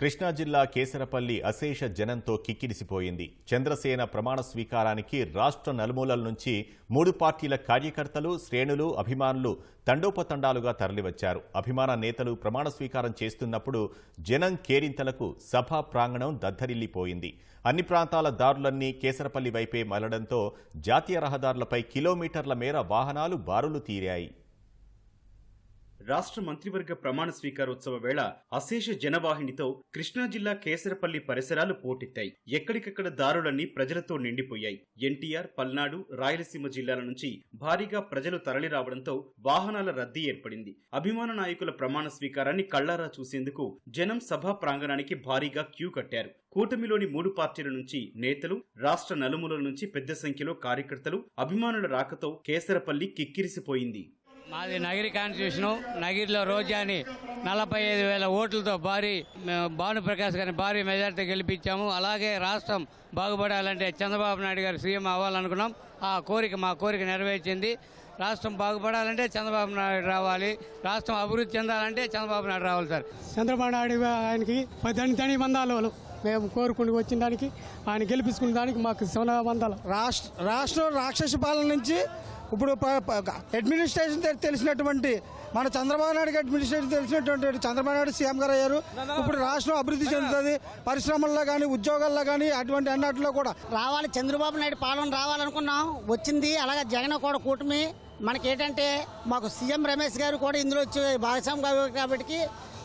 కృష్ణా జిల్లా కేసరపల్లి అశేష జనంతో కిక్కిరిసిపోయింది. చంద్రసేన ప్రమాణ స్వీకారానికి రాష్ట్ర నలుమూలల నుంచి మూడు పార్టీల కార్యకర్తలు శ్రేణులు అభిమానులు తండోపతండాలుగా తరలివచ్చారు. అభిమాన నేతలు ప్రమాణ స్వీకారం చేస్తున్నప్పుడు జనం కేరింతలకు సభా ప్రాంగణం దద్దరిల్లిపోయింది. అన్ని ప్రాంతాల దారులన్నీ కేసరపల్లి వైపే మలడంతో జాతీయ రహదారులపై కిలోమీటర్ల మేర వాహనాలు బారులు తీరాయి. రాష్ట్ర మంత్రివర్గ ప్రమాణ స్వీకారోత్సవ వేళ అశేష జనవాహినితో కృష్ణా జిల్లా కేసరపల్లి పరిసరాలు పోటెత్తాయి. ఎక్కడికక్కడ దారులన్నీ ప్రజలతో నిండిపోయాయి. ఎన్టీఆర్ పల్నాడు రాయలసీమ జిల్లాల నుంచి భారీగా ప్రజలు తరలిరావడంతో వాహనాల రద్దీ ఏర్పడింది. అభిమాన నాయకుల ప్రమాణ స్వీకారాన్ని కళ్ళారా చూసేందుకు జనం సభా ప్రాంగణానికి భారీగా క్యూ కట్టారు. కూటమిలోని మూడు పార్టీల నుంచి నేతలు రాష్ట్ర నలుమూలల నుంచి పెద్ద సంఖ్యలో కార్యకర్తలు అభిమానుల రాకతో కేసరపల్లి కిక్కిరిసిపోయింది. మాది నగిరి కాన్స్టిట్యూషన్. నగిరిలో రోజాని నలభై ఐదు వేల ఓట్లతో భారీ మేము భానుప్రకాష్ గారిని భారీ మెజార్టీ గెలిపించాము. అలాగే రాష్ట్రం బాగుపడాలంటే చంద్రబాబు నాయుడు గారు సీఎం అవ్వాలనుకున్నాం. ఆ కోరిక మా కోరిక నెరవేర్చింది. రాష్ట్రం బాగుపడాలంటే చంద్రబాబు నాయుడు రావాలి. రాష్ట్రం అభివృద్ధి చెందాలంటే చంద్రబాబు నాయుడు రావాలి సార్. చంద్రబాబు నాయుడు ఆయనకి పది ధని వందాలు మేము కోరుకుని వచ్చిన దానికి ఆయన గెలిపించుకున్న దానికి మాకు శివన వందాలు రాష్ట్ర రాష్ట్రం రాక్షస పాలన నుంచి ఇప్పుడు అడ్మినిస్ట్రేషన్ తెలిసినటువంటి మన చంద్రబాబు నాయుడు అడ్మినిస్ట్రేషన్ తెలిసినటువంటి చంద్రబాబు నాయుడు సీఎం గారు అయ్యారు. ఇప్పుడు రాష్ట్రం అభివృద్ధి చెందుతుంది. పరిశ్రమల్లో కానీ ఉద్యోగాల్లో కానీ అటువంటి అన్నిటిలో కూడా రావాలి చంద్రబాబు నాయుడు పాలన రావాలనుకున్నాం. వచ్చింది. అలాగే జగన్ కూడా కూటమి. మనకేంటంటే మాకు సీఎం రమేష్ గారు కూడా ఇందులో వచ్చి భాగస్వామి కాబట్టి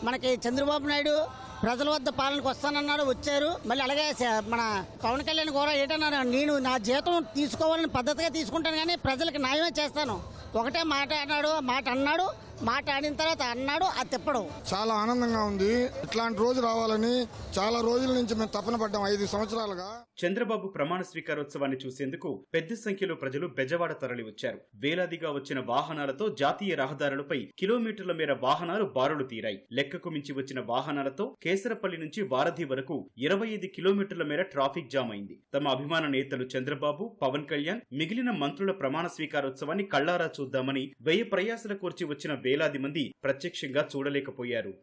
మనకి చంద్రబాబు నాయుడు ప్రజల వద్ద పాలనకు వస్తానన్నాడు వచ్చారు. మళ్ళీ అలాగే మన పవన్ కళ్యాణ్ కూడా ఏంటన్నారు నేను నా జీతం తీసుకోవాలని పద్ధతిగా తీసుకుంటాను కానీ ప్రజలకు న్యాయమే చేస్తాను. ఒకటే మాట అన్నాడు మాట అన్నాడు. మాట ఆడిన తర్వాత అన్నాడు అది తిప్పడు. చాలా ఆనందంగా ఉంది. ఇట్లాంటి రోజు రావాలని చాలా రోజుల నుంచి మేము తపన పడ్డాం ఐదు సంవత్సరాలుగా. చంద్రబాబు ప్రమాణ స్వీకారోత్సవాన్ని చూసేందుకు పెద్ద సంఖ్యలో ప్రజలు బెజవాడ తరలి వచ్చారు. వేలాదిగా వచ్చిన వాహనాలతో జాతీయ రహదారులపై కిలోమీటర్ల మేర వాహనాలు బారులు తీరాయి. లెక్కకు మించి వచ్చిన వాహనాలతో కేసరపల్లి నుంచి వారధి వరకు ఇరవై ఐదు కిలోమీటర్ల మేర ట్రాఫిక్ జామ్ అయింది. తమ అభిమాన నేతలు చంద్రబాబు పవన్ కళ్యాణ్ మిగిలిన మంత్రుల ప్రమాణ స్వీకారోత్సవాన్ని కళ్ళారా చూద్దామని వెయ్యి ప్రయాసల కూర్చి వచ్చిన వేలాది మంది ప్రత్యక్షంగా చూడలేకపోయారు.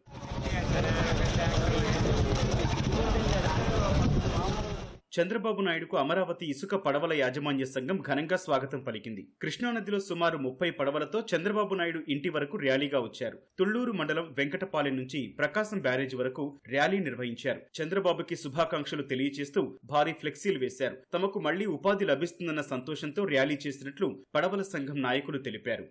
చంద్రబాబు నాయుడుకు అమరావతి ఇసుక పడవల యాజమాన్య సంఘం ఘనంగా స్వాగతం పలికింది. కృష్ణానదిలో సుమారు ముప్పై పడవలతో చంద్రబాబు నాయుడు ఇంటి వరకు ర్యాలీగా వచ్చారు. తుళ్ళూరు మండలం వెంకటపాలెం నుంచి ప్రకాశం బ్యారేజ్ వరకు ర్యాలీ నిర్వహించారు. చంద్రబాబుకి శుభాకాంక్షలు తెలియజేస్తూ భారీ ఫ్లెక్సీలు వేశారు. తమకు మళ్ళీ ఉపాధి లభిస్తుందన్న సంతోషంతో ర్యాలీ చేసినట్లు పడవల సంఘం నాయకులు తెలిపారు.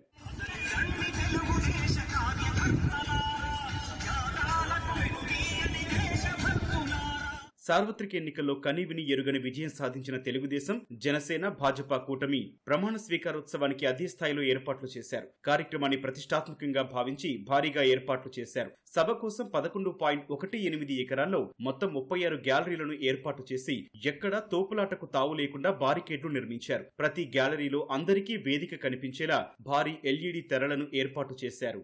సార్వత్రిక ఎన్నికల్లో కనీవిని ఎరుగని విజయం సాధించిన తెలుగుదేశం జనసేన భాజపా కూటమి ప్రమాణ స్వీకారోత్సవానికి అదే స్థాయిలో ఏర్పాట్లు చేశారు. కార్యక్రమాన్ని ప్రతిష్టాత్మకంగా భావించి భారీగా ఏర్పాట్లు చేశారు. సభ కోసం పదకొండు పాయింట్ ఒకటి ఎనిమిది ఎకరాల్లో మొత్తం ముప్పై ఆరు గ్యాలరీలను ఏర్పాటు చేసి ఎక్కడా తోపులాటకు తావు లేకుండా బారికేడ్లు నిర్మించారు. ప్రతి గ్యాలరీలో అందరికీ వేదిక కనిపించేలా భారీ ఎల్ఈడి తెరలను ఏర్పాటు చేశారు.